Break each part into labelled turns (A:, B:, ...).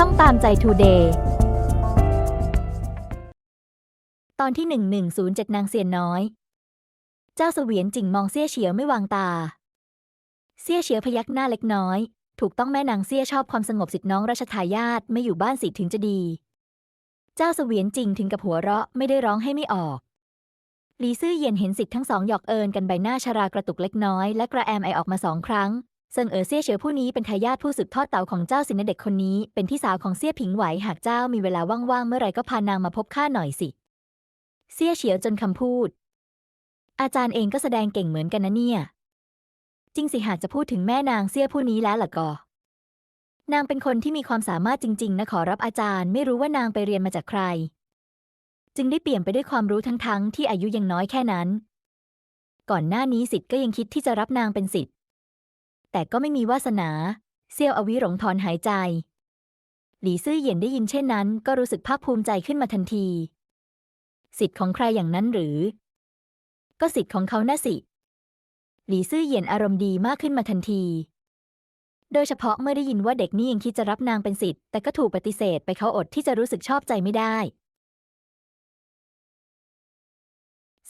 A: ช่องตามใจทูเดย์ตอนที่ 1107 นางเซียนน้อย เจ้าเสวียนจิงมองเซี่ยเฉียวไม่วางตาเซี่ยเฉียวพยักหน้าเล็กน้อย ถูกต้องแม่นางเซี่ยชอบความสงบสิทธิน้องราชทายาทไม่อยู่บ้านสิถึงจะดี เจ้าเสวียนจิงถึงกับหัวเราะไม่ได้ร้องให้ไม่ออกหลีซื่อเย็นเห็นสิทธิ์ทั้งสองหยอกเอินกันใบหน้าชรากระตุกเล็กน้อยและกระแอมไอออกมาสองครั้ง เซิงเอ๋อเซี่ยเฉียวผู้นี้เป็นทายาทผู้สืบทอดเต่าของเจ้าสินเด็กคนนี้ เป็นพี่สาวของเซี่ยผิงไหวหากเจ้ามีเวลาว่างๆเมื่อไรก็พานางมาพบข้าหน่อยสิ เซี่ยเฉียวจนคำพูด อาจารย์เองก็แสดงเก่งเหมือนกันนะเนี่ย จริงสิหากจะพูดถึงแม่นางเซี่ยผู้นี้แล้วล่ะก็นางเป็นคนที่มีความสามารถจริง ๆ นะขอรับอาจารย์ ไม่รู้ว่านางไปเรียนมาจากใคร จึงได้เปลี่ยมไปด้วยความรู้ทั้งๆที่อายุยังน้อยแค่นั้น ก่อนหน้านี้สิทธิ์ก็ยังคิดที่จะรับนางเป็นสิทธิ์ แต่ก็ไม่มีวาสนา เซียวอวิหลงถอนหายใจ หลีซื่อเหยียนได้ยินเช่นนั้น ก็รู้สึกภาคภูมิใจขึ้นมาทันที สิทธิ์ของใครอย่างนั้นหรือ ก็สิทธิ์ของเขาน่ะสิ หลีซื่อเหยียนอารมณ์ดีมากขึ้นมาทันที โดยเฉพาะเมื่อได้ยินว่าเด็กนี่ยังคิดจะรับนางเป็นสิทธิ์แต่ก็ถูกปฏิเสธไปเขาอดที่จะรู้สึกชอบใจไม่ได้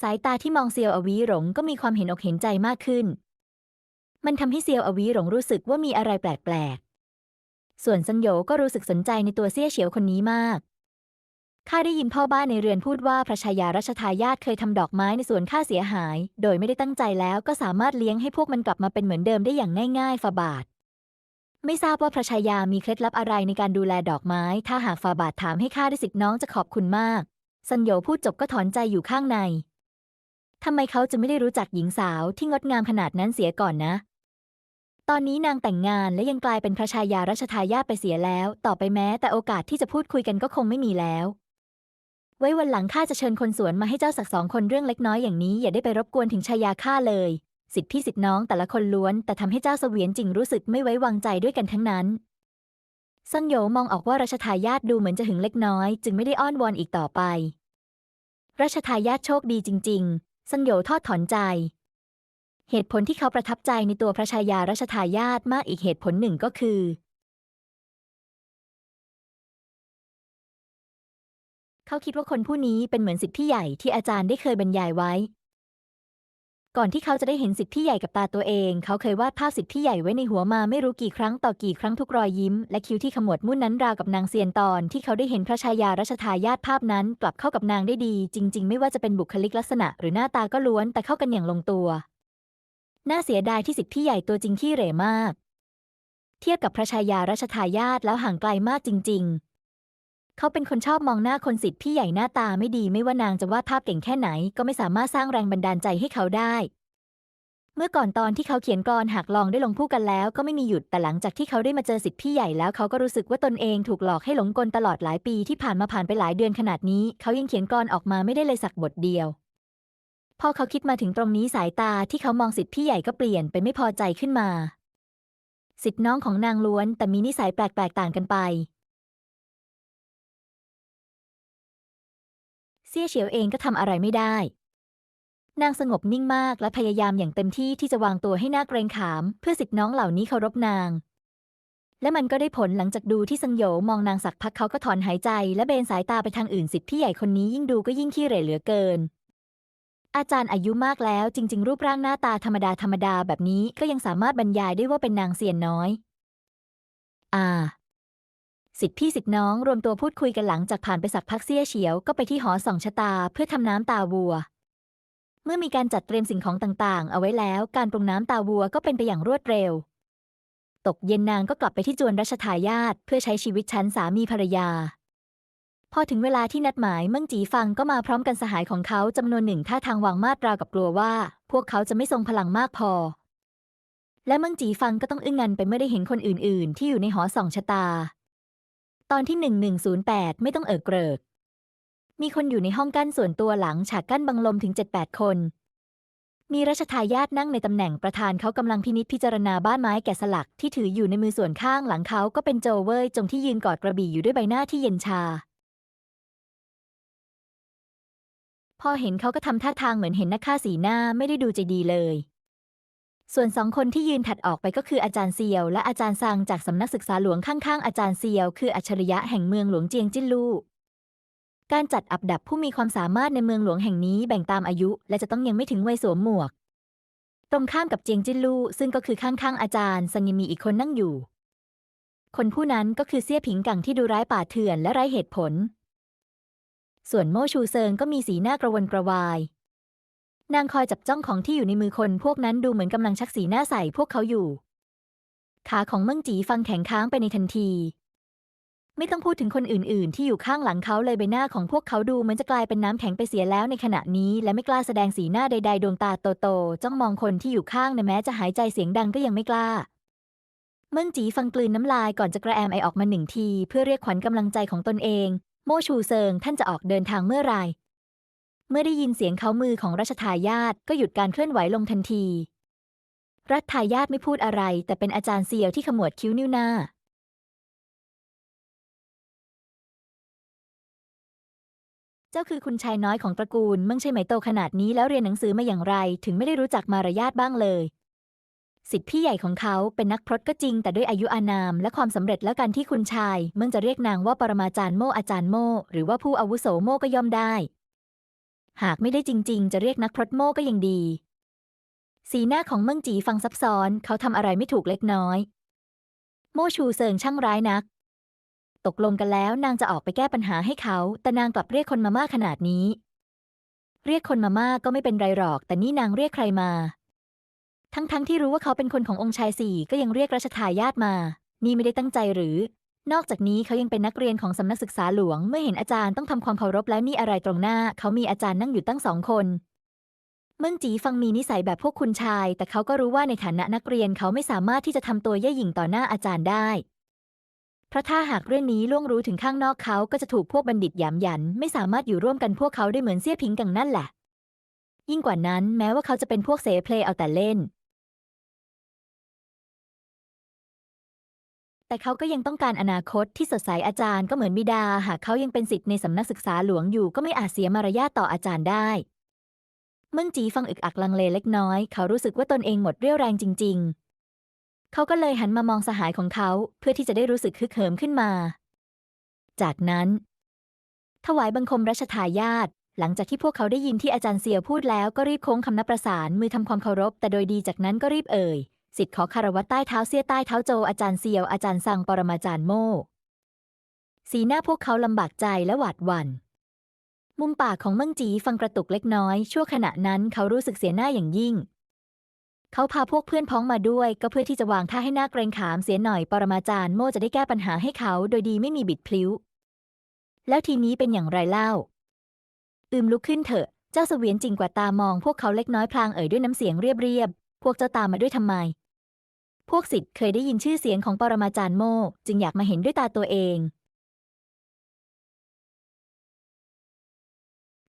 A: สายตาที่มองเซียวอวีหลงก็มีความเห็นอกเห็นใจมากขึ้น มันทำให้เซียวอวีหลงรู้สึกว่ามีอะไรแปลกๆ ส่วนซันโยก็รู้สึกสนใจในตัวเซี่ยเฉียวคนนี้มาก ข้าได้ยินพ่อบ้านในเรือนพูดว่าพระชายารัชทายาทเคยทำดอกไม้ในสวนข้าเสียหาย โดยไม่ได้ตั้งใจแล้วก็สามารถเลี้ยงให้พวกมันกลับมาเป็นเหมือนเดิมได้อย่างง่ายๆฟาบาท ไม่ทราบว่าพระชายามีเคล็ดลับอะไรในการดูแลดอกไม้ ถ้าหากฟาบาทถามให้ข้าได้สิทธิ์น้องจะขอบคุณมากซันโยพูดจบก็ถอนใจอยู่ข้างในทำไมเขาจะไม่ได้รู้จักหญิงสาวที่งดงามขนาดนั้นเสียก่อนนะ ตอนนี้นางแต่งงานและยังกลายเป็นพระชายารัชทายาทไปเสียแล้ว ต่อไปแม้แต่โอกาสที่จะพูดคุยกันก็คงไม่มีแล้ว ไว้วันหลังข้าจะเชิญคนสวนมาให้เจ้าสักสองคนเรื่องเล็กน้อยอย่างนี้อย่าได้ไปรบกวนถึงชายาข้าเลย สิทธิพี่สิทธิน้องแต่ละคนล้วน แต่ทำให้เจ้าเสวียนจริงรู้สึกไม่ไว้วางใจด้วยกันทั้งนั้นซังโยมองออกว่ารัชทายาทดูเหมือนจะหึงเล็กน้อย จึงไม่ได้อ้อนวอนอีกต่อไปรัชทายาทโชคดีจริงๆซังโยทอดถอนใจ เหตุผลที่เขาประทับใจในตัวพระชายารัชทายาทมากอีกเหตุผลหนึ่งก็คือ เขาคิดว่าคนผู้นี้เป็นเหมือนสิทธิใหญ่ที่อาจารย์ได้เคยบรรยายไว้ ก่อนที่เขาจะได้เห็นสิทธิใหญ่กับตาตัวเอง เขาเคยวาดภาพสิทธิใหญ่ไว้ในหัวมาไม่รู้กี่ครั้งต่อกี่ครั้งทุกรอยยิ้ม และคิ้วที่ขมวดมุ่นนั้นราวกับนางเซียนตอน ที่เขาได้เห็นพระชายารัชทายาทภาพนั้น กลับเข้ากับนางได้ดี จริง ๆ ไม่ว่าจะเป็นบุคลิกลักษณะ หรือหน้าตาก็ล้วนแต่เข้ากันอย่างลงตัว น่าเสียดายที่สิทธิ์ที่ใหญ่ตัวจริงขี้เหร่มาก เทียบกับพระชายารัชทายาทแล้วห่างไกลมากจริง ๆ เขาเป็นคนชอบมองหน้าคนสิทธิ์พี่ใหญ่หน้าตาไม่ดีไม่ว่านางจะวาดภาพเก่งแค่ไหน ก็ไม่สามารถสร้างแรงบันดาลใจให้เขาได้ เมื่อก่อนตอนที่เขาเขียนกรหากลองได้ลงผู้กันแล้ว ก็ไม่มีหยุดแต่หลังจากที่เขาได้มาเจอสิทธิ์พี่ใหญ่แล้วเขาก็รู้สึกว่าตนเองถูกหลอกให้หลงกลตลอดหลายปีที่ผ่านมาผ่านไปหลายเดือนขนาดนี้ เขายังเขียนกรออกมาไม่ได้เลยสักบทเดียว พอเขาคิดมาถึงตรงนี้สายตาที่เขามองสิทธิ์พี่ใหญ่ก็เปลี่ยนไปไม่พอใจขึ้นมา สิทธิ์น้องของนางล้วนแต่มีนิสัยแปลกๆต่างกันไปเซี่ยเฉียวเองก็ทำอะไรไม่ได้ นางสงบนิ่งมากและพยายามอย่างเต็มที่ที่จะวางตัวให้หน่าเกรงขาม เพื่อสิทธิ์น้องเหล่านี้เคารพนาง และมันก็ได้ผลหลังจากดูที่ซังโยมองนางสักพักเขาก็ถอนหายใจ และเบนสายตาไปทางอื่นสิทธิ์พี่ใหญ่คนนี้ยิ่งดูก็ยิ่งขี้เหร่เหลือเกิน อาจารย์อายุมากแล้ว จริง ๆ รูปร่างหน้าตาธรรมดาธรรมดาแบบนี้ก็ยังสามารถบรรยายได้ว่าเป็นนางเซียนน้อย อ่า สิทธิพี่สิทธิน้องรวมตัวพูดคุยกันหลังจากผ่านไปสักพักเสี้ยเฉียวก็ไปที่หอส่องชะตาเพื่อทำน้ำตาวัว เมื่อมีการจัดเตรียมสิ่งของต่างๆ เอาไว้แล้ว การปรุงน้ำตาวัวก็เป็นไปอย่างรวดเร็ว ตกเย็นนางก็กลับไปที่จวนรัชทายาทเพื่อใช้ชีวิตชั้นสามีภรรยา พอถึงเวลาที่นัดหมายเมิ่งจีฟังก็มาพร้อมกันสหายของเขาจำนวนหนึ่งท่าทางวางมาตรากับกลัวว่า พวกเขาจะไม่ทรงพลังมากพอ และเมิ่งจีฟังก็ต้องอึ้งงันไปเมื่อได้เห็นคนอื่น ๆ ที่อยู่ในหอส่องชะตา ตอนที่ 1108 ไม่ต้องเอ่อเกริก มีคนอยู่ในห้องกั้นส่วนตัวหลังฉากกั้นบังลมถึง 7-8 คน มีรัชทายาทนั่งในตำแหน่งประธานเขากำลังพินิจพิจารณาบ้านไม้แกะสลักที่ถืออยู่ในมือส่วนข้างหลังเขาก็เป็นโจเว่ยจงที่ยืนกอดกระบี่อยู่ด้วยใบหน้าที่เย็นชา อเห็นเขาก็ทำท่าทางเหมือนเห็นนักฆ่าสีหน้าไม่ได้ดูใจดีเลย ส่วนสองคนที่ยืนถัดออกไปก็คืออาจารย์เซียว และอาจารย์ซังจากสำนักศึกษาหลวงข้างๆอาจารย์เซียว คืออัจฉริยะแห่งเมืองหลวงเจียงจิ้นลู่การจัดอับดับผู้มีความสามารถในเมืองหลวงแห่งนี้แบ่งตามอายุ และจะต้องยังไม่ถึงวัยสวมหมวก ตรงข้ามกับเจียงจิ้นลู่ซึ่งก็คือข้างๆอาจารย์ซังยมีอีกคนนั่งอยู่ คนผู้นั้นก็คือเซี่ยผิงกังที่ดูร้ายป่าเถื่อนและไร้เหตุผล ส่วนโม่ชูเซิงก็มีสีหน้ากระวนกระวาย นางคอยจับจ้องของที่อยู่ในมือคนพวกนั้นดูเหมือนกำลังชักสีหน้าใส่พวกเขาอยู่ ขาของเมิ่งจีฟังแข็งค้างไปในทันที ไม่ต้องพูดถึงคนอื่น ๆ ที่อยู่ข้างหลังเขาเลยใบหน้าของพวกเขาดูเหมือนจะกลายเป็นน้ำแข็งไปเสียแล้วในขณะนี้ และไม่กล้าแสดงสีหน้าใด ๆ ดวงตาโต ๆ จ้องมองคนที่อยู่ข้างในแม้จะหายใจเสียงดังก็ยังไม่กล้าเมิ่งจีฟังกลืนน้ำลายก่อนจะกระแอมไอออกมาหนึ่งที เพื่อเรียกขวัญกำลังใจของตนเอง โมชูเซิงท่านจะออกเดินทางเมื่อไรเมื่อได้ยินเสียงเขามือของรัชทายาทก็หยุดการเคลื่อนไหวลงทันที รัชทายาทไม่พูดอะไร แต่เป็นอาจารย์เซียวที่ขมวดคิ้วนิ้วหน้า เจ้าคือคุณชายน้อยของตระกูลเมื่อใช่ไหมโตขนาดนี้แล้วเรียนหนังสือมาอย่างไร ถึงไม่ได้รู้จักมารยาทบ้างเลย สิทธิพี่ใหญ่ของเขาเป็นนักพรตก็จริง แต่ด้วยอายุอานาม และความสำเร็จแล้วกันที่คุณชาย เมื่อจะเรียกนางว่าปรมาจารย์โมอาจารย์โม หรือว่าผู้อาวุโสโมก็ย่อมได้ หากไม่ได้จริง ๆ จะเรียกนักพรตโมก็ยังดี สีหน้าของเมิ่งจีฟังซับซ้อน เขาทำอะไรไม่ถูกเล็กน้อย โมชูเซิงช่างร้ายนัก ตกลงกันแล้วนางจะออกไปแก้ปัญหาให้เขา แต่นางกลับเรียกคนมามากขนาดนี้ เรียกคนมามากก็ไม่เป็นไรหรอก แต่นี่นางเรียกใครมา ทั้งๆทที่รู้ว่าเขาเป็นคนขององค์ชายสี่ก็ยังเรียกรัชทายาทมา นี่ไม่ได้ตั้งใจหรือ นอกจากนี้เขายังเป็นนักเรียนของสำนักศึกษาหลวง เมื่อเห็นอาจารย์ต้องทำความเคารพแล้วนี่อะไรตรงหน้า เขามีอาจารย์นั่งอยู่ตั้งสองคนเมิ่งจีฟังมีนิสัยแบบพวกคุณชาย แต่เขาก็รู้ว่าในฐานะนักเรียนเขาไม่สามารถที่จะทำตัวเย่หยิ่งต่อหน้าอาจารย์ได้ เพราะถ้าหากเรื่องนี้ล่วงรู้ถึงข้างนอกเขาก็จะถูกพวกบัณฑิตหยามหยัน ไม่สามารถอยู่ร่วมกันพวกเขาได้เหมือนเสี่ยผิงกังนั่นแหละ ยิ่งกว่านั้นแม้ว่าเขาจะเป็นพวกเสเพลเอาแต่เล่น แต่เขาก็ยังต้องการอนาคตที่สดใสอาจารย์ก็เหมือนบิดา หากเขายังเป็นศิษย์ในสำนักศึกษาหลวงอยู่ก็ไม่อาจเสียมารยาทต่ออาจารย์ได้เมื่งจีฟังอึกอักลังเลเล็กน้อย เขารู้สึกว่าตนเองหมดเรี่ยวแรงจริง ๆ เขาก็เลยหันมามองสหายของเขาเพื่อที่จะได้รู้สึกฮึกเหิมขึ้นมา จากนั้น ถวายบังคมรัชทายาทหลังจากที่พวกเขาได้ยินที่อาจารย์เซียวพูดแล้วก็รีบโค้งคำนับประสานมือทำความเคารพ แต่โดยดีจากนั้นก็รีบเอ่ย สิทธิ์ขอคารวะใต้เท้าเสี้ยใต้เท้าโจอาจารย์เซียวอาจารย์ซังปรมาจารย์โม่สีหน้าพวกเขาลำบากใจและหวาดหวัน่น มุมปากของเมิงจีฟังกระตุกเล็กน้อย ชั่วขณะนั้นเขารู้สึกเสียหน้าอย่างยิ่ง เขาพาพวกเพื่อนพ้องมาด้วย ก็เพื่อที่จะวางท่าให้หน้าเกรงขามเสียหน่อยปรมาจารย์โม่จะได้แก้ปัญหาให้เขาโดยดีไม่มีบิดพลิ้ว แล้วทีนี้เป็นอย่างไรเล่า อืมลุกขึ้นเถอะ เจ้าเสวียนจริงกว่าตามอง พวกเขาเล็กน้อยพลางเอ่ยด้วยน้ำเสียงเรียบๆพวกเจ้าตามมาด้วยทำไม พวกสิทธิ์เคยได้ยินชื่อเสียงของปรมาจารย์โม่จึงอยากมาเห็นด้วยตาตัวเอง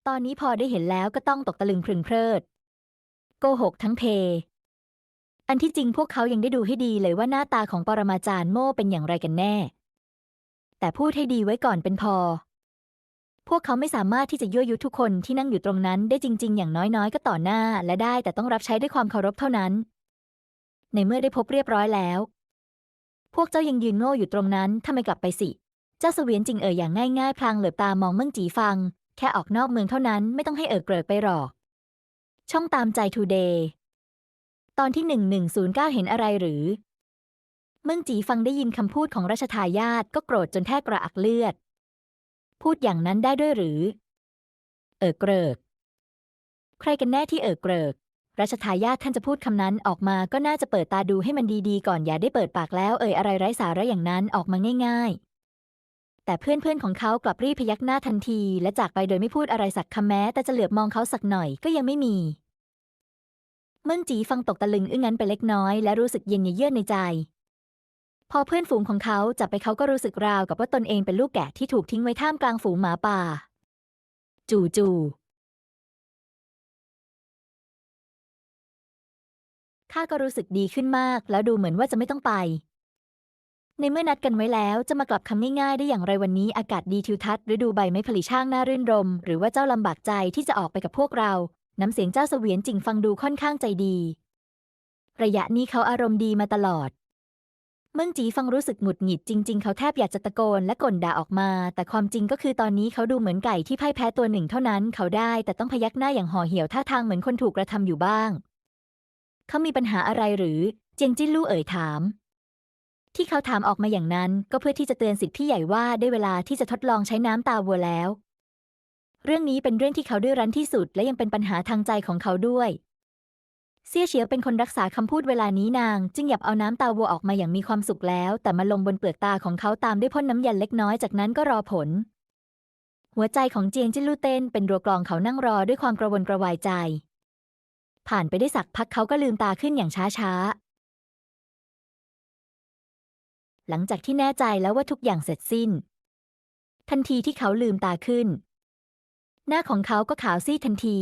A: ตอนนี้พอได้เห็นแล้วก็ต้องตกตะลึงพรึงเพริด โกหกทั้งเพ อันที่จริงพวกเขายังได้ดูให้ดีเลยว่าหน้าตาของปรมาจารย์โม่เป็นอย่างไรกันแน่ แต่พูดให้ดีไว้ก่อนเป็นพอ พวกเขาไม่สามารถที่จะยั่วยุทุกคนที่นั่งอยู่ตรงนั้นได้จริง ๆ อย่างน้อยๆ ก็ต่อหน้า และได้แต่ต้องรับใช้ด้วยความเคารพเท่านั้น ในเมื่อได้พบเรียบร้อยแล้ว พวกเจ้ายังยืนโง่อยู่ตรงนั้นทำไมกลับไปสิ เจ้าเสวียนจริงเอ่ยอย่างง่ายๆพลางเหลือบตามองเมิ่งจีฟัง แค่ออกนอกเมืองเท่านั้นไม่ต้องให้เอ่อเกริกไปหรอก ช่องตามใจทูเดย์ตอนที่หนึ่งหนึ่งศูนย์เก้าเห็นอะไรหรือ เมิ่งจีฟังได้ยินคำพูดของราชทายาทก็โกรธจนแทบกระอักเลือด พูดอย่างนั้นได้ด้วยหรือ เอ่อเกริก ใครกันแน่ที่เอ่อเกริก รัชทายาทท่านจะพูดคำนั้นออกมาก็น่าจะเปิดตาดูให้มันดีๆ ก่อนอย่าได้เปิดปากแล้วเอ่ยอะไรไร้สาระอย่างนั้นออกมาง่าย ๆ แต่เพื่อนๆของเขากลับรีบพยักหน้าทันที และจากไปโดยไม่พูดอะไรสักคำแม้ แต่จะเหลือบมองเขาสักหน่อยก็ยังไม่มีเมิ่งจีฟังตกตะลึงอึ้งงั้นไปเล็กน้อยและรู้สึกเย็นเยือกในใจ พอเพื่อนฝูงของเขาจับไปเขาก็รู้สึกราวกับว่าตนเองเป็นลูกแกะที่ถูกทิ้งไว้ท่ามกลางฝูงหมาป่า จู่ๆ ข้าก็รู้สึกดีขึ้นมาก แล้วดูเหมือนว่าจะไม่ต้องไป ในเมื่อนัดกันไว้แล้วจะมากลับคำง่ายๆได้อย่างไรวันนี้อากาศดีทิวทัศน์ฤดูใบไม้ผลิช่างน่ารื่นรม หรือว่าเจ้าลำบากใจที่จะออกไปกับพวกเรา น้ำเสียงเจ้าเสวียนจริงฟังดูค่อนข้างใจดี ระยะนี้เขาอารมณ์ดีมาตลอดเมื่งจีฟังรู้สึกหงุดหงิดจริง ๆ เขาแทบอยากจะตะโกนและก่นด่าออกมา แต่ความจริงก็คือตอนนี้เขาดูเหมือนไก่ที่พ่ายแพ้ตัวหนึ่งเท่านั้นเขาได้ แต่ต้องพยักหน้าอย่างห่อเหี่ยวท่าทางเหมือนคนถูกกระทำอยู่บ้าง เขามีปัญหาอะไรหรือ เจียงจิ้นลู่เอ่ยถาม ที่เขาถามออกมาอย่างนั้น ก็เพื่อที่จะเตือนสิทธิ์พี่ใหญ่ว่าได้เวลาที่จะทดลองใช้น้ำตาวัวแล้ว เรื่องนี้เป็นเรื่องที่เขาดื้อรั้นที่สุด และยังเป็นปัญหาทางใจของเขาด้วย เซี่ยเฉียวเป็นคนรักษาคำพูดเวลานี้นาง จึงหยับเอาน้ำตาวัวออกมาอย่างมีความสุขแล้ว แต่มาลงบนเปลือกตาของเขาตามด้วยพ่นน้ำยันเล็กน้อยจากนั้นก็รอผล หัวใจของเจียงจิ้นลู่เต้นเป็นรัวกลองเขานั่งรอด้วยความกระวนกระวายใจ ผ่านไปได้สักพักเขาก็ลืมตาขึ้นอย่างช้าๆ หลังจากที่แน่ใจแล้วว่าทุกอย่างเสร็จสิ้น ทันทีที่เขาลืมตาขึ้น หน้าของเขาก็ขาวซีดทันที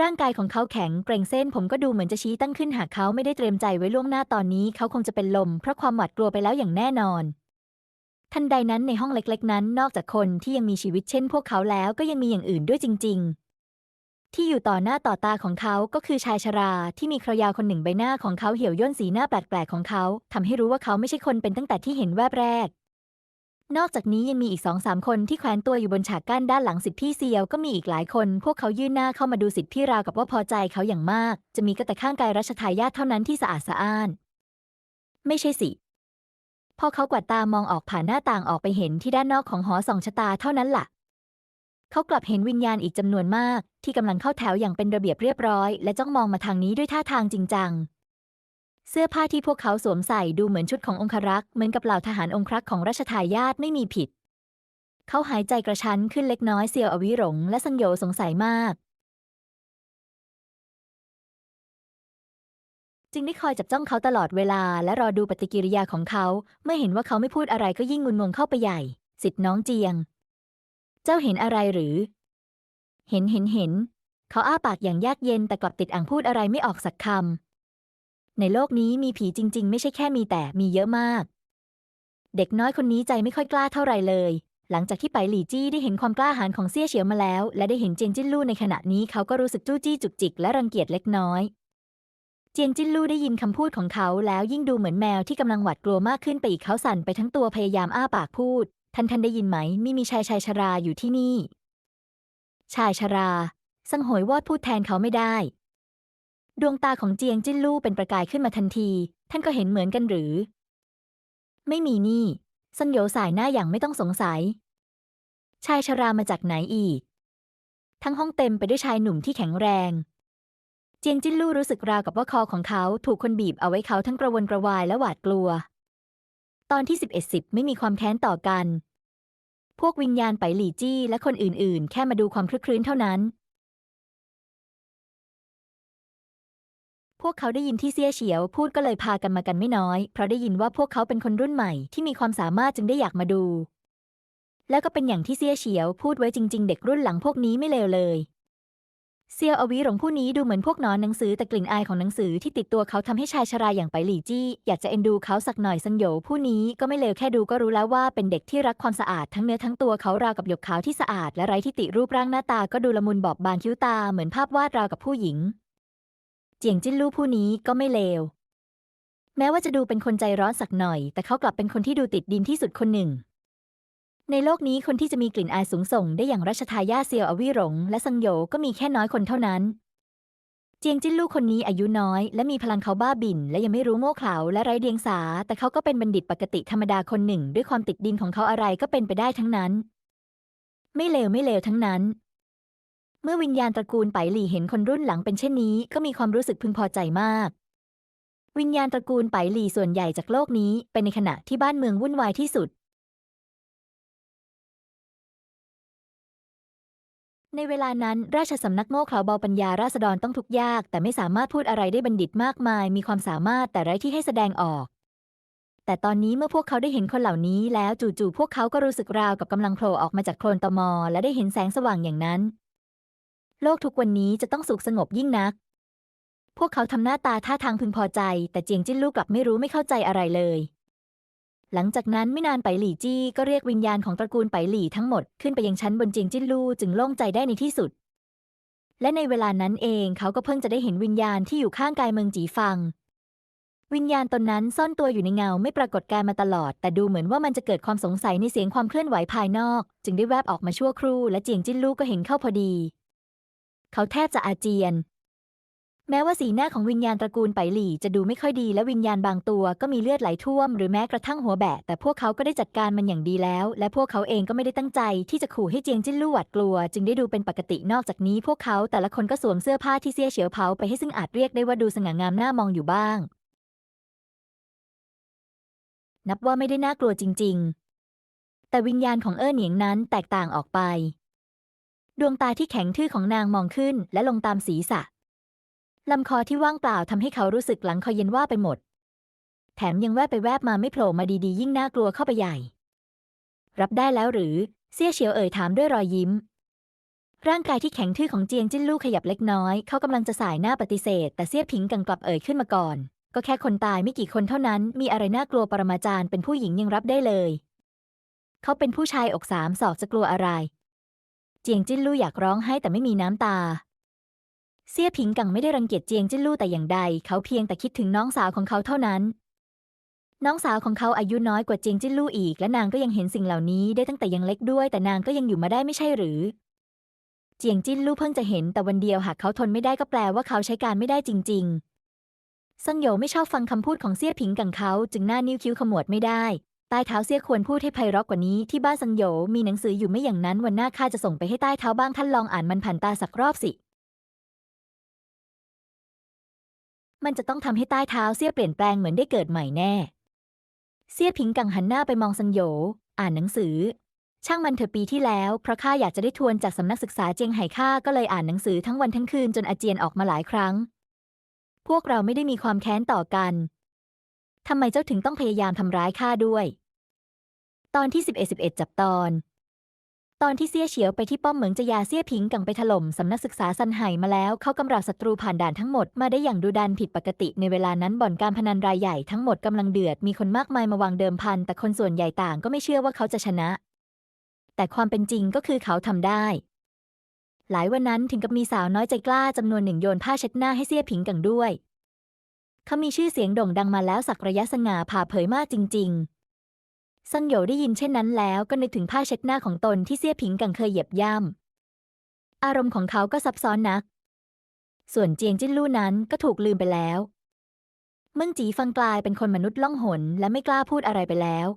A: ร่างกายของเขาแข็งเกรงเส้นผมก็ดูเหมือนจะชี้ตั้งขึ้นหากเขาไม่ได้เตรียมใจไว้ล่วงหน้าตอนนี้ เขาคงจะเป็นลมเพราะความหวาดกลัวไปแล้วอย่างแน่นอนทันใดนั้นในห้องเล็ก ๆ นั้น นอกจากคนที่ยังมีชีวิตเช่นพวกเขาแล้วก็ยังมีอย่างอื่นด้วยจริง ๆ ที่อยู่ต่อหน้าต่อตาของเขาก็คือชายชราที่มีครายาวคนหนึ่งใบหน้าของเขาเหี่ยวย่นสีหน้าแปลกๆของเขาทำให้รู้ว่าเขาไม่ใช่คนเป็นตั้งแต่ที่เห็นแวบแรก นอกจากนี้ยังมีอีกสองสามคนที่แขวนตัวอยู่บนฉากกั้นด้านหลังสิทธิพี่เซียวก็มีอีกหลายคน พวกเขายื่นหน้าเข้ามาดูสิทธิพี่ราวกับว่าพอใจเขาอย่างมาก จะมีก็แต่ข้างกายรัชทายาทเท่านั้นที่สะอาดสะอ้าน ไม่ใช่สิพอเขากวาดตามองออกผ่านหน้าต่างออกไปเห็นที่ด้านนอกของหอสองชะตาเท่านั้นล่ะ เขากลับเห็นวิญญาณอีกจำนวนมาก ที่กำลังเข้าแถวอย่างเป็นระเบียบเรียบร้อย และจ้องมองมาทางนี้ด้วยท่าทางจริงจัง เสื้อผ้าที่พวกเขาสวมใส่ดูเหมือนชุดขององครักษ์เหมือนกับเหล่าทหารองครักษ์ของราชทายาทไม่มีผิด เขาหายใจกระชั้นขึ้นเล็กน้อยเซียวอวิหลงและสังโยสงสัยมาก จึงได้คอยจับจ้องเขาตลอดเวลา และรอดูปฏิกิริยาของเขา เมื่อเห็นว่าเขาไม่พูดอะไรก็ยิ่งงุนงงเข้าไปใหญ่ สิทธิ์น้องเจียง เจ้าเห็นอะไรหรือ เห็นเห็นเห็น เขาอ้าปากอย่างยากเย็นแต่กลับติดอ่างพูดอะไรไม่ออกสักคำ ในโลกนี้มีผีจริง ๆ ไม่ใช่แค่มีแต่มีเยอะมาก เด็กน้อยคนนี้ใจไม่ค่อยกล้าเท่าไรเลย หลังจากที่ไปหลี่จี้ได้เห็นความกล้าหาญของเซี่ยเฉียวมาแล้ว และได้เห็นเจียงจิ้นลู่ในขณะนี้เขาก็รู้สึกจู้จี้จุกจิกและรังเกียจเล็กน้อยเจียงจิ้นลู่ได้ยินคำพูดของเขาแล้วยิ่งดูเหมือนแมวที่กำลังหวาดกลัวมากขึ้นไปอีกเขาสั่นไปทั้งตัวพยายามอ้าปากพูด ท่านท่านได้ยินไหมไม่มีชายชายชราอยู่ที่นี่ ชายชรา สังโหยวอดพูดแทนเขาไม่ได้ ดวงตาของเจียงจิ้นลู่เป็นประกายขึ้นมาทันที ท่านก็เห็นเหมือนกันหรือ ไม่มีนี่สันโยสายหน้าอย่างไม่ต้องสงสัย ชายชรามาจากไหนอีก ทั้งห้องเต็มไปด้วยชายหนุ่มที่แข็งแรง เจียงจิ้นลู่รู้สึกราวกับว่าคอของเขาถูกคนบีบเอาไว้เขาทั้งกระวนกระวายและหวาดกลัว ตอนที่สิบเอ็ดสิบไม่มีความแค้นต่อกัน พวกวิญญาณไปหลี่จี้และคนอื่นๆ แค่มาดูความคลึกครื้นเท่านั้น พวกเขาได้ยินที่เซี่ยเฉียวพูดก็เลยพากันมากันไม่น้อย เพราะได้ยินว่าพวกเขาเป็นคนรุ่นใหม่ที่มีความสามารถจึงได้อยากมาดู แล้วก็เป็นอย่างที่เซี่ยเฉียวพูดไว้จริง ๆ เด็กรุ่นหลังพวกนี้ไม่เลวเลย เซียวอวีหลงผู้นี้ดูเหมือนพวกนอนหนังสือแต่กลิ่นอายของหนังสือที่ติดตัวเขาทำให้ชายชราอย่างไปหลี่จี้ อยากจะเอ็นดูเขาสักหน่อยสังโยผู้นี้ก็ไม่เลวแค่ดูก็รู้แล้วว่าเป็นเด็กที่รักความสะอาดทั้งเนื้อทั้งตัวเขาราวกับหยกขาวที่สะอาด และไร้ที่ติรูปร่างหน้าตาก็ดูละมุนบอบบางคิ้วตาเหมือนภาพวาดราวกับผู้หญิง เจียงจิ้นลู่ผู้นี้ก็ไม่เลว แม้ว่าจะดูเป็นคนใจร้อนสักหน่อย แต่เขากลับเป็นคนที่ดูติดดินที่สุดคนหนึ่ง ในโลกนี้คนที่จะมีกลิ่นอายสูงส่งได้อย่างรัชทายาทเซียวอวิหลง และซังโยก็มีแค่น้อยคนเท่านั้น เจียงจิ้นลู่คนนี้อายุน้อย และมีพลังเขาบ้าบิน และยังไม่รู้โง่เขลาและไร้เดียงสา แต่เขาก็เป็นบัณฑิตปกติธรรมดาคนหนึ่ง ด้วยความติดดินของเขาอะไรก็เป็นไปได้ทั้งนั้น ไม่เลวไม่เลวทั้งนั้น เมื่อวิญญาณตระกูลไปหลี่เห็นคนรุ่นหลังเป็นเช่นนี้ ก็มีความรู้สึกพึงพอใจมากวิญญาณตระกูลไปหลี่ส่วนใหญ่จากโลกนี้เป็นในขณะที่บ้านเมืองวุ่นวายที่สุด ในเวลานั้นราชสำนักโง่เขลาเบาปัญญาราษฎรต้องทุกข์ยาก แต่ไม่สามารถพูดอะไรได้บัณฑิตมากมาย มีความสามารถแต่ไร้ที่ให้แสดงออก แต่ตอนนี้เมื่อพวกเขาได้เห็นคนเหล่านี้ แล้วจู่ๆพวกเขาก็รู้สึกราวกับกำลังโผล่ออกมาจากโคลนตมอ และได้เห็นแสงสว่างอย่างนั้น โลกทุกวันนี้จะต้องสุขสงบยิ่งนัก พวกเขาทำหน้าตาท่าทางพึงพอใจ แต่เจียงจิ้นลู่กลับไม่รู้ไม่เข้าใจอะไรเลย หลังจากนั้นไม่นานไปหลี่จี้ก็เรียกวิญญาณของตระกูลไปหลี่ทั้งหมดขึ้นไปยังชั้นบนเจียงจิ้นลู่จึงโล่งใจได้ในที่สุด และในเวลานั้นเองเขาก็เพิ่งจะได้เห็นวิญญาณที่อยู่ข้างกายเมืองจีฟัง วิญญาณตนนั้นซ่อนตัวอยู่ในเงาไม่ปรากฏกายมาตลอด แต่ดูเหมือนว่ามันจะเกิดความสงสัยในเสียงความเคลื่อนไหวภายนอก จึงได้แวบออกมาชั่วครู่และเจียงจิ้นลู่ก็เห็นเข้าพอดี เขาแทบจะอาเจียน แม้ว่าสีหน้าของวิญญาณตระกูลไปหลี่จะดูไม่ค่อยดีและวิญญาณบางตัวก็มีเลือดไหลท่วมหรือแม้กระทั่งหัวแบะ แต่พวกเขาก็ได้จัดการมันอย่างดีแล้ว และพวกเขาเองก็ไม่ได้ตั้งใจ ที่จะขู่ให้เจียงจิ้นลู่หวาดกลัว จึงได้ดูเป็นปกตินอกจากนี้ พวกเขาแต่ละคนก็สวมเสื้อผ้าที่เสียเฉียวเผาไปให้ซึ่งอาจเรียกได้ว่าดูสง่างามน่ามองอยู่บ้าง นับว่าไม่ได้น่ากลัวจริง ๆ แต่วิญญาณของเอ้อเหนียงนั้นแตกต่างออกไป ดวงตาที่แข็งทื่อของนางมองขึ้น และลงตามศีรษะ ลำคอที่ว่างเปล่าทำให้เขารู้สึกหลังคอเย็นว่าไปหมด แถมยังแวบไปแวบมาไม่โผล่มาดีๆ ยิ่งน่ากลัวเข้าไปใหญ่ รับได้แล้วหรือเซี่ยเฉียวเอ่ยถามด้วยรอยยิ้ม ร่างกายที่แข็งทื่อของเจียงจิ้นลู่ขยับเล็กน้อย เขากำลังจะสายหน้าปฏิเสธ แต่เซี่ยผิงกังกลับเอ่ยขึ้นมาก่อน ก็แค่คนตายไม่กี่คนเท่านั้น มีอะไรน่ากลัวปรมาจารย์เป็นผู้หญิงยังรับได้เลย เขาเป็นผู้ชายอกสามศอกจะกลัวอะไร เจียงจิ้นลู่อยากร้องให้แต่ไม่มีน้ำตา เซี่ยผิงกังไม่ได้รังเกียจเจียงจิ้นลู่แต่อย่างใด เขาเพียงแต่คิดถึงน้องสาวของเขาเท่านั้น น้องสาวของเขาอายุน้อยกว่าเจียงจิ้นลู่อีก และนางก็ยังเห็นสิ่งเหล่านี้ได้ตั้งแต่ยังเล็กด้วย แต่นางก็ยังอยู่มาได้ไม่ใช่หรือ เจียงจิ้นลู่เพิ่งจะเห็นแต่วันเดียวหากเขาทนไม่ได้ก็แปลว่าเขาใช้การไม่ได้จริง ๆ ซังโยไม่ชอบฟังคำพูดของเซี่ยผิงกังเขาจึงหน้านิ้วคิ้วขมวดไม่ได้ใต้เท้าเซียควรพูดให้ไพเราะกว่านี้ที่บ้านซังโยมีหนังสืออยู่ไม่อย่างนั้นวันหน้าข้าจะส่งไปให้ใต้เท้าบ้างท่านลองอ่านมันผ่านตาสักรอบสิ มันจะต้องทำให้ใต้เท้าเซี่ยเปลี่ยนแปลงเหมือนได้เกิดใหม่แน่เซี่ยผิงกังหันหน้าไปมองซังโย อ่านหนังสือ ช่างมันเถอะปีที่แล้ว เพราะข้าอยากจะได้ทวนจากสำนักศึกษาเจียงไห่ข้าก็เลยอ่านหนังสือทั้งวันทั้งคืนจนอาเจียนออกมาหลายครั้ง พวกเราไม่ได้มีความแค้นต่อกันทำไมเจ้าถึงต้องพยายามทำร้ายข้าด้วย ตอนที่สิบเอ็ดสิบเอ็ดจับตอน ตอนที่เซี่ยเฉียวไปที่ป้อมเหมืองจะยาเซี่ยผิงกังไปถล่มสำนักศึกษาซันไห่มาแล้ว เขากำราบศัตรูผ่านด่านทั้งหมดมาได้อย่างดูดันผิดปกติในเวลานั้นบ่อนการพนันรายใหญ่ทั้งหมดกำลังเดือดมีคนมากมายมาวางเดิมพัน แต่คนส่วนใหญ่ต่างก็ไม่เชื่อว่าเขาจะชนะ แต่ความเป็นจริงก็คือเขาทำได้ หลายวันนั้นถึงกับมีสาวน้อยใจกล้าจำนวนหนึ่งโยนผ้าเช็ดหน้าให้เซี่ยผิงกังด้วยเขามีชื่อเสียงโด่งดังมาแล้วสักระยะสง่าผ่าเผยมากจริง ๆ ซังโยได้ยินเช่นนั้นแล้วก็นึกถึงผ้าเช็ดหน้าของตนที่เซี่ยผิงกังเคยเหยียบย่ำ อารมณ์ของเขาก็ซับซ้อนนัก ส่วนเจียงจิ้นลู่นั้นก็ถูกลืมไปแล้วเมื่งจีฟังกลายเป็นคนมนุษย์ล่องหนและไม่กล้าพูดอะไรไปแล้ว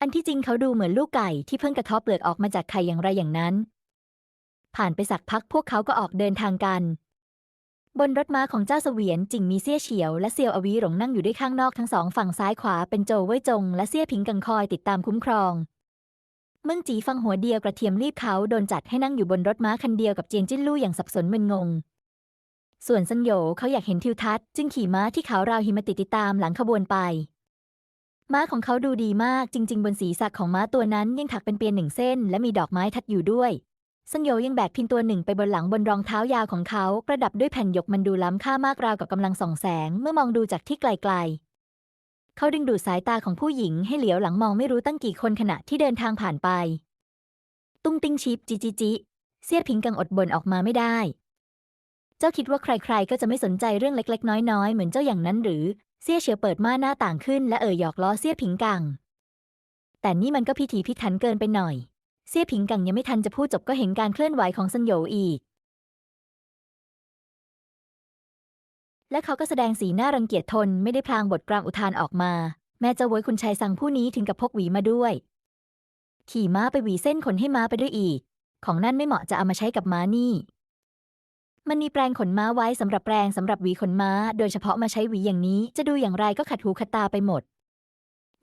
A: อันที่จริงเขาดูเหมือนลูกไก่ที่เพิ่งกระทบเปลือกออกมาจากไข่อย่างไรอย่างนั้น ผ่านไปสักพักพวกเขาก็ออกเดินทางกัน บนรถม้าของเจ้าเสวียนจิงมีเซี่ยเฉียวและเซียวอวีหลงนั่งอยู่ด้วยข้างนอกทั้งสองฝั่งซ้ายขวาเป็นโจวเว่ยจง และเซี่ยผิงกังคอยติดตามคุ้มครองเมื่งจีฟังหัวเดียวกระเทียมรีบเขาโดนจัดให้นั่งอยู่บนรถม้าคันเดียวกับเจียงจิ้นลู่อย่างสับสนมึนงง ส่วนซันโยเขาอยากเห็นทิวทัศน์จึงขี่ม้าที่ขาวราวหิมะติดติดตามหลังขบวนไป ม้าของเขาดูดีมากจริง ๆ บนศีรษะของม้าตัวนั้นยังถักเป็นเปียนหนึ่งเส้น และมีดอกไม้ทัดอยู่ด้วย ซังโยยังแบกพินตัวหนึ่งไปบนหลังบนรองเท้ายาวของเขาประดับด้วยแผ่นหยกมันดูล้ำค่ามากราวกับกำลังส่องแสงเมื่อมองดูจากที่ไกลๆ เขาดึงดูดสายตาของผู้หญิงให้เหลียวหลังมองไม่รู้ตั้งกี่คนขณะที่เดินทางผ่านไป ตุ้งติ้งชิปจิจิจิเสียพิงกังอดบนออกมาไม่ได้ เจ้าคิดว่าใครๆ ก็จะไม่สนใจเรื่องเล็กๆ น้อยๆ เหมือนเจ้าอย่างนั้นหรือ เสียเฉียวเปิดม่านหน้าต่างขึ้นและเอ่ยหยอกล้อเสียพิงกัง แต่นี่มันก็พิถีพิถันเกินไปหน่อย เซี่ยผิงกังยังไม่ทันจะพูดจบก็เห็นการเคลื่อนไหวของซันโยอีก และเขาก็แสดงสีหน้ารังเกียจทนไม่ได้พลางบทกลางอุทานออกมา แม่เจ้าโวยคุณชายสั่งผู้นี้ถึงกับพกหวีมาด้วย ขี่ม้าไปหวีเส้นขนให้ม้าไปด้วยอีก ของนั่นไม่เหมาะจะเอามาใช้กับม้านี่ มันมีแปรงขนม้าไว้สำหรับแปรงสำหรับหวีขนม้า โดยเฉพาะมาใช้หวีอย่างนี้จะดูอย่างไรก็ขัดหูขัดตาไปหมด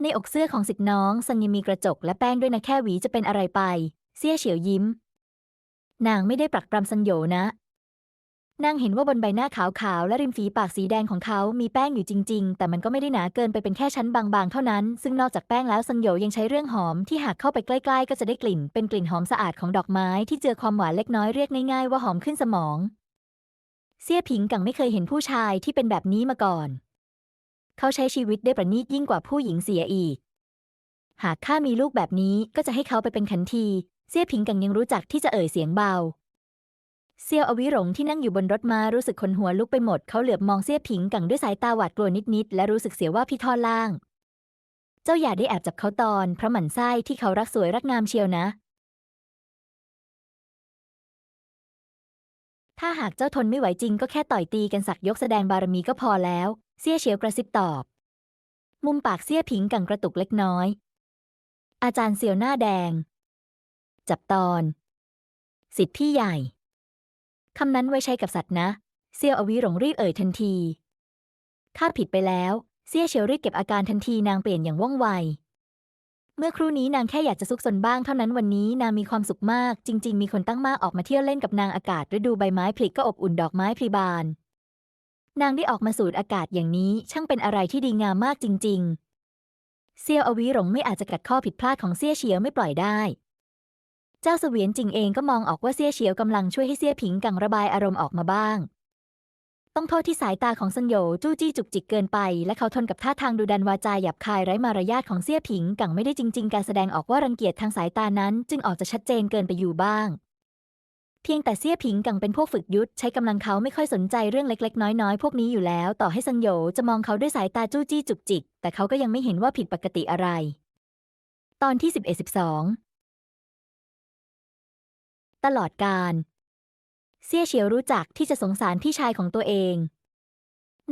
A: ในอกเสื้อของสิทธิน้องซังยังมีกระจกและแป้งด้วยนะแค่หวีจะเป็นอะไรไปเซี่ยเฉียวยิ้ม นางไม่ได้ปรักปรำซันโยนะ นางเห็นว่าบนใบหน้าขาวๆและริมฝีปากสีแดงของเขา มีแป้งอยู่จริง ๆ แต่มันก็ไม่ได้หนาเกินไปเป็นแค่ชั้นบางๆ เท่านั้น ซึ่งนอกจากแป้งแล้วซันโยยังใช้เรื่องหอมที่หากเข้าไปใกล้ๆ ก็จะได้กลิ่น เป็นกลิ่นหอมสะอาดของดอกไม้ที่เจือความหวานเล็กน้อยเรียกง่ายๆว่าหอมขึ้นสมองเซี่ยผิงกังไม่เคยเห็นผู้ชายที่เป็นแบบนี้มาก่อน เขาใช้ชีวิตได้ประณีตยิ่งกว่าผู้หญิงเสียอีก หากข้ามีลูกแบบนี้ก็จะให้เขาไปเป็นขันทีเซี่ยผิงกังยังรู้จักที่จะเอ่ยเสียงเบา เซียวอวิหลงที่นั่งอยู่บนรถมารู้สึกขนหัวลุกไปหมด เขาเหลือบมองเซี่ยผิงกังด้วยสายตาหวาดกลัวนิดๆและรู้สึกเสียว่าพี่ท่อล่าง เจ้าอย่าได้แอบจับเขาตอนเพราะหมันไส้ที่เขารักสวยรักงามเชียวนะถ้าหากเจ้าทนไม่ไหวจริงก็แค่ต่อยตีกันสักยกแสดงบารมีก็พอแล้ว เซี่ยเฉียวกระซิบตอบ มุมปากเซี่ยผิงกังกระตุกเล็กน้อย อาจารย์เซียวหน้าแดง จับตอน สิทธิ์พี่ใหญ่ คำนั้นไว้ใช้กับสัตว์นะ เซี่ยวอวิหลงรีบเอ่ยทันทีข้าผิดไปแล้ว เซี่ยเฉียวรีบเก็บอาการทันทีนางเปลี่ยนอย่างว่องไว เมื่อครู่นี้นางแค่อยากจะซุกซนบ้างเท่านั้นวันนี้นางมีความสุขมาก จริง ๆ มีคนตั้งมากออกมาเที่ยวเล่นกับนางอากาศฤดูใบไม้ผลิก็อบอุ่นดอกไม้พลีบาน นางได้ออกมาสูดอากาศอย่างนี้ช่างเป็นอะไรที่ดีงามมากจริง ๆ เซียวอวิหลงไม่อาจจะกัดข้อผิดพลาดของเซี่ยเฉียวไม่ปล่อยได้ เจ้าเสวียนจริงเองก็มองออกว่าเซี่ยเฉียวกำลังช่วยให้เซี่ยผิงกังระบายอารมณ์ออกมาบ้าง ต้องโทษที่สายตาของซังโยจู้จี้จุกจิกเกินไป และเขาทนกับท่าทางดุดันวาจาหยาบคายไร้มารยาทของเซี่ยผิงกังไม่ได้จริง ๆ การแสดงออกว่ารังเกียจทางสายตานั้น จึงออกจะชัดเจนเกินไปอยู่บ้าง พียงแต่เซี่ยผิงกังเป็นพวกฝึกยุทธใช้กำลังเขาไม่ค่อยสนใจเรื่องเล็กๆ น้อยๆ พวกนี้อยู่แล้ว ต่อให้ซังโยจะมองเขาด้วยสายตาจู้จี้จุกจิก แต่เขาก็ยังไม่เห็นว่าผิดปกติอะไร ตอนที่ 11 12 ตลอดการ เซี่ยเฉียวรู้จักที่จะสงสารพี่ชายของตัวเอง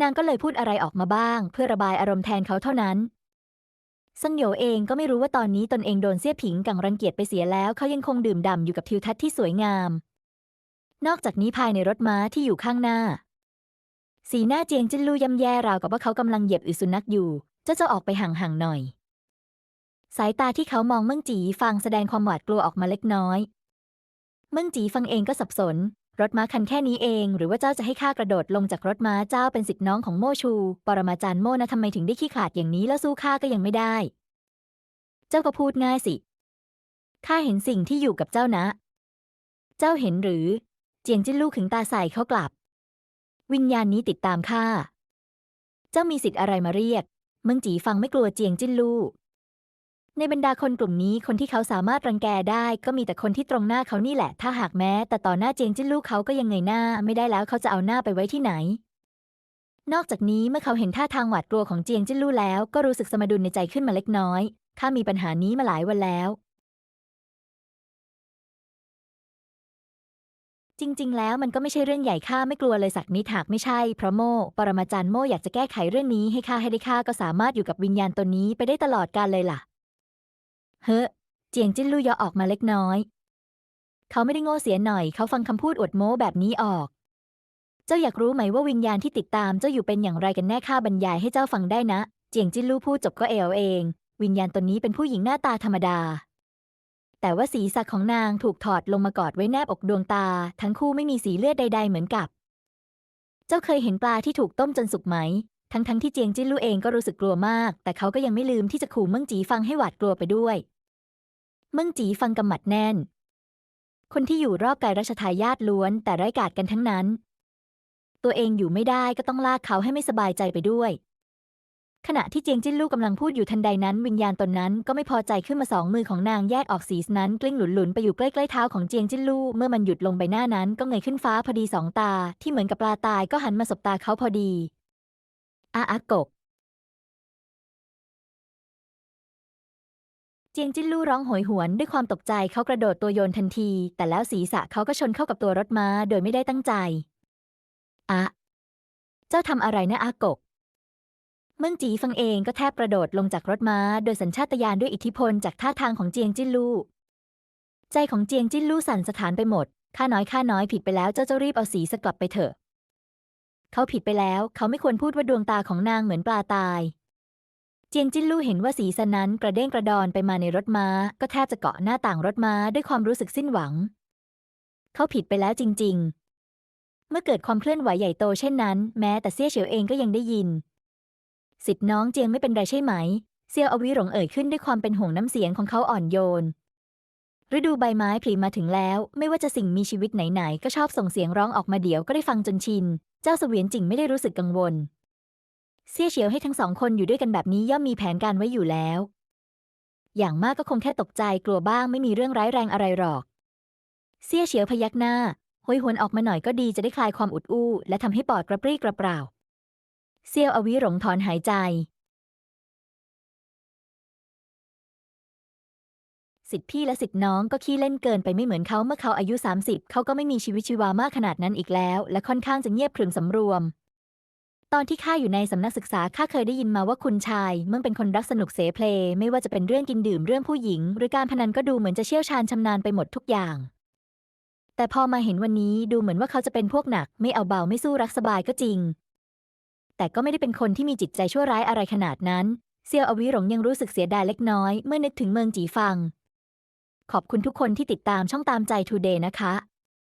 A: นางก็เลยพูดอะไรออกมาบ้าง เพื่อระบายอารมณ์แทนเขาเท่านั้นซังโยเองก็ไม่รู้ว่าตอนนี้ตนเองโดนเซี่ยผิงกังรังเกียจไปเสียแล้ว เขายังคงดื่มด่ำอยู่กับทิวทัศน์ที่สวยงาม นอกจากนี้ภายในรถม้าที่อยู่ข้างหน้า สีหน้าเจียงจินลู่ย่ำแย่ราวกับว่าเขากำลังเหยียบอึสุนัขอยู่เจ้าจะออกไปห่างๆหน่อย สายตาที่เขามองเมิ่งจีฟังแสดงความหวาดกลัวออกมาเล็กน้อย เมิ่งจีฟังเองก็สับสน รถม้าคันแค่นี้เอง หรือว่าเจ้าจะให้ข้ากระโดดลงจากรถม้าเจ้าเป็นสิทธิน้องของโมชู ปรมาจารย์โมนะทำไมถึงได้ขี้ขลาดอย่างนี้แล้วสู้ข้าก็ยังไม่ได้ เจ้าก็พูดง่ายสิข้าเห็นสิ่งที่อยู่กับเจ้านะ เจ้าเห็นหรือ เจียงจิ้นลู่ขึงตาใส่เขากลับ วิญญาณนี้ติดตามข้า เจ้ามีสิทธิ์อะไรมาเรียก เมืองจีฟังไม่กลัวเจียงจิ้นลู่ในบรรดาคนกลุ่มนี้คนที่เขาสามารถรังแกได้ก็มีแต่คนที่ตรงหน้าเขานี่แหละ ถ้าหากแม้ แต่ต่อหน้าเจียงจิ้นลู่เขาก็ยังเงยหน้า ไม่ได้แล้วเขาจะเอาหน้าไปไว้ที่ไหน นอกจากนี้เมื่อเขาเห็นท่าทางหวาดกลัวของเจียงจิ้นลู่แล้ว ก็รู้สึกสมดุลในใจขึ้นมาเล็กน้อยข้ามีปัญหานี้มาหลายวันแล้ว จริง ๆ แล้วมันก็ไม่ใช่เรื่องใหญ่ข้าไม่กลัวเลยสักนิดหากไม่ใช่ เพราะโมปรมาจารย์โมอยากจะแก้ไขเรื่องนี้ให้ข้าให้ได้ข้าก็สามารถอยู่กับวิญญาณตนนี้ไปได้ตลอดกาลเลยล่ะ เฮ้อเจียงจิ้นลู่ยอออกมาเล็กน้อย เขาไม่ได้โง่เสียหน่อย เขาฟังคำพูดอวดโม้แบบนี้ออก เจ้าอยากรู้ไหมว่าวิญญาณที่ติดตามเจ้าอยู่เป็นอย่างไรกันแน่ข้าบรรยายให้เจ้าฟังได้นะ เจียงจิ้นลู่พูดจบก็เอวเอง วิญญาณตนนี้เป็นผู้หญิงหน้าตาธรรมดา แต่ว่าศีรษะของนางถูกถอดลงมากอดไว้แนบอกดวงตา ทั้งคู่ไม่มีสีเลือดใด ๆ เหมือนกับ เจ้าเคยเห็นปลาที่ถูกต้มจนสุกไหม ทั้งๆที่เจียงจิ้นลู่เองก็รู้สึกกลัวมาก แต่เขาก็ยังไม่ลืมที่จะขู่เมิ่งจีฟังให้หวาดกลัวไปด้วย เมิ่งจีฟังกำหมัดแน่น คนที่อยู่รอบกายรัชทายาทล้วน แต่ไร้กาดกันทั้งนั้น ตัวเองอยู่ไม่ได้ก็ต้องลากเขาให้ไม่สบายใจไปด้วย ขณะที่เจียงจิ้นลู่กำลังพูดอยู่ทันใดนั้นวิญญาณตนนั้นก็ไม่พอใจขึ้นมาสองมือของนางแยกออกสีนั้นกลิ้งหลุนๆไปอยู่ใกล้ๆเท้าของเจียงจิ้นลู่เมื่อมันหยุดลงใบหน้านั้นก็เงยขึ้นฟ้าพอดีสองตา ที่เหมือนกับปลาตายก็หันมาสบตาเขาพอดี อาอากกเจียงจิ้นลู่ร้องโหยหวนด้วยความตกใจเขากระโดดตัวโยนทันที แต่แล้วศีรษะเขาก็ชนเข้ากับตัวรถม้าโดยไม่ได้ตั้งใจอะเจ้าทำอะไรนะอากก มืองจีฟังเองก็แทบกระโดดลงจากรถม้า โดยสัญชาตญาณด้วยอิทธิพลจากท่าทางของเจียงจิ้นลู่ ใจของเจียงจิ้นลู่สั่นสะท้านไปหมด ข้าน้อยข้าน้อยผิดไปแล้วเจ้าเจ้ารีบเอาสีสกลับไปเถอะ เขาผิดไปแล้ว เขาไม่ควรพูดว่าดวงตาของนางเหมือนปลาตาย เจียงจิ้นลู่เห็นว่าสีสนั้นกระเด้งกระดอนไปมาในรถม้า ก็แทบจะเกาะหน้าต่างรถม้าด้วยความรู้สึกสิ้นหวัง เขาผิดไปแล้วจริง ๆ เมื่อเกิดความเคลื่อนไหวใหญ่โตเช่นนั้น แม้แต่เซี่ยเฉียวเองก็ยังได้ยิน สิทธิ์น้องเจียงไม่เป็นไรใช่ไหม เซียวอวิหลงเอ่ยขึ้นด้วยความเป็นห่วงน้ำเสียงของเขาอ่อนโยน ฤดูใบไม้ผลิมาถึงแล้ว ไม่ว่าจะสิ่งมีชีวิตไหนๆ ก็ชอบส่งเสียงร้องออกมาเดี๋ยวก็ได้ฟังจนชิน เจ้าเสวียนจิงไม่ได้รู้สึกกังวล เซี่ยเฉียวให้ทั้งสองคนอยู่ด้วยกันแบบนี้ย่อมมีแผนการไว้อยู่แล้ว อย่างมากก็คงแค่ตกใจกลัวบ้างไม่มีเรื่องร้ายแรงอะไรหรอก เซี่ยเฉียวพยักหน้าห้อยหวนออกมาหน่อยก็ดีจะได้คลายความอุดอู้และทำให้ปอดกระปรี้กระเปร่า เซียวอวิหลงถอนหายใจ สิทธิพี่และสิทธิน้องก็ขี้เล่นเกินไปไม่เหมือนเขาเมื่อเขาอายุ 30 เขาก็ไม่มีชีวิตชีวามากขนาดนั้นอีกแล้ว และค่อนข้างจะเงียบขรึมสำรวม ตอนที่ข้าอยู่ในสำนักศึกษาข้าเคยได้ยินมาว่าคุณชายเมื่อเป็นคนรักสนุกเสเพลไม่ว่าจะเป็นเรื่องกินดื่มเรื่องผู้หญิง หรือการพนันก็ดูเหมือนจะเชี่ยวชาญชำนาญไปหมดทุกอย่างแต่พอมาเห็นวันนี้ดูเหมือนว่าเขาจะเป็นพวกหนัก ไม่เอาเบาไม่สู้รักสบายก็จริง แต่ก็ไม่ได้เป็นคนที่มีจิตใจชั่วร้ายอะไรขนาดนั้น เซียวอวิหลงยังรู้สึกเสียดายเล็กน้อยเมื่อนึกถึงเมืองจีฟัง ขอบคุณทุกคนที่ติดตามช่องตามใจ Today นะคะ